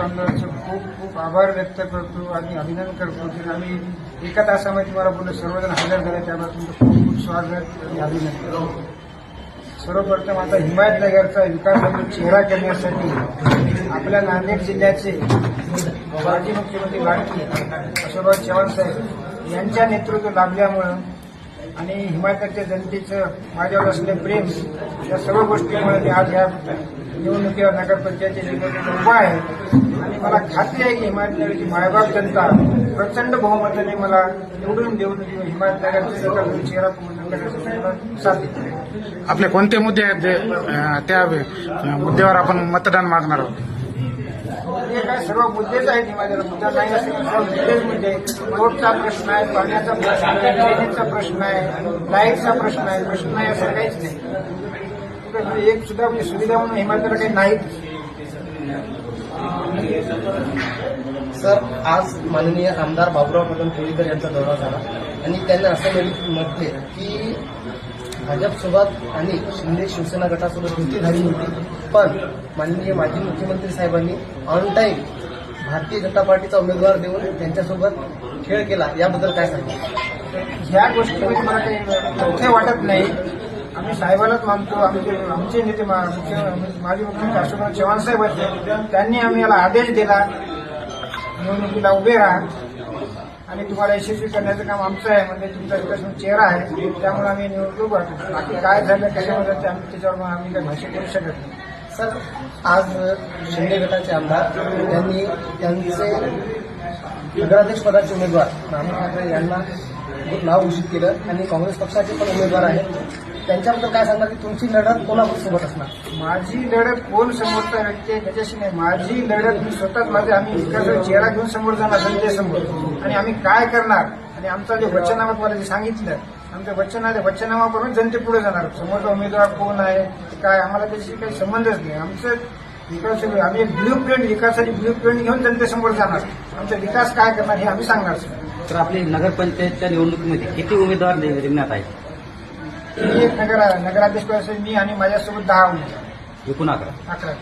आमदारांचं खूप खूप आभार व्यक्त करतो आणि अभिनंदन करतो की आम्ही एका तासामध्ये तुम्हाला बोललो सर्वजण हजर झाले त्यामुळे तुमचं खूप खूप स्वागत आणि अभिनंदन. सर्वप्रथम आता हिमायतनगरचा विकास म्हणजे चेहरा करण्यासाठी आपल्या नांदेड जिल्ह्याचे माजी मुख्यमंत्री लाडकी अशोकराव चव्हाण साहेब यांच्या नेतृत्व लाभल्यामुळं आणि हिमाचलच्या जनतेचं माझ्यावर असलेलं प्रेम या सर्व गोष्टीमुळे मी आज या निवडणुकीवर नगरपंचायतच्या निवडणूक उभा आहे. आणि मला खात्री आहे की हिमायतनगरची मायबाप जनता प्रचंड बहुमताने मला निवडून देऊन हिमायतनगरचे चेहरा पूर्ण करण्यासाठी साथ देते आपले कोणते मुद्दे आहेत जे त्या मुद्द्यावर आपण मतदान मागणार आहोत? हे काय? सर्व मुद्देच आहेत हिमालयाला मुद्दा नाही. असेल सर्व मुद्देच मुद्दे रोडचा प्रश्न आहे पाण्याचा प्रश्न आहे ड्रेनेजचा प्रश्न आहे लाईटचा प्रश्न आहे प्रश्न नाही असं काहीच नाही. एक सुद्धा म्हणजे सुविधा म्हणून हिमाचलला काही नाहीत सर आज माननीय आमदार बाबुराव कदम कोळीकर यांचा दौरा झाला आणि त्यांना असं म्हटले की भाजपसोबत आणि शिंदे शिवसेना गटासोबत युती झाली होती. पण माननीय माजी मुख्यमंत्री साहेबांनी ऑन टाईम भारतीय जनता पार्टीचा उमेदवार देऊन त्यांच्यासोबत खेळ केला. याबद्दल काय सांगितलं ह्या गोष्टीमध्ये मला काही वाटत नाही. आम्ही साहेबालाच मानतो. आमचे आमचे नेते मा- मुख्य माजी मुख्यमंत्री अशोकराव चव्हाण साहेब होते. त्यांनी आम्ही याला आदेश दिला. निवडणुकीला उभे राहा. आणि तुम्हाला यशस्वी करण्याचं काम आमचं आहे म्हणजे तुमचा विकास चेहरा आहे. त्यामुळे आम्ही निवडणूक उभा बाकी काय झालं कशामध्ये आम्ही त्याच्यावर आम्ही काही भाष्य करू शकत नाही. सर आज शिंदे गटाचे आमदार त्यांनी त्यांचे नगराध्यक्ष पदाचे उमेदवार नाना ठाकरे यांना नाव घोषित केलं. आणि काँग्रेस पक्षाचे पण उमेदवार आहेत. त्यांच्याबद्दल काय सांगणार की तुमची लढत कोणासोबत असणार? माझी लढत कोण समोरचा व्यक्ती आहे त्याच्याशी नाही. माझी लढत मी स्वतःच माझे आम्ही विकासाचा चेहरा घेऊन समोर जाणार जनतेसमोर आणि आम्ही काय करणार? आणि आमचा जे वचनामा तुम्हाला जे सांगितलं आमचं वचन आहे वचनामाप्रमाणे जनतेपुढे जाणार. समोरचा उमेदवार कोण आहे काय आम्हाला त्याच्याशी काही संबंधच नाही. आमचं विकास आम्ही ब्ल्यू प्रिंट विकासाची ब्ल्यू प्रिंट घेऊन जनतेसमोर जाणार. आमचा विकास काय करणार हे आम्ही सांगणार. सर तर आपली नगरपंचायतच्या निवडणुकीमध्ये किती उमेदवार रिंगणात आहेत? मी एक नगर नगराध्यक्ष मी आणि माझ्यासोबत दहा उमेदवार. एकूण अकरा. अकरा.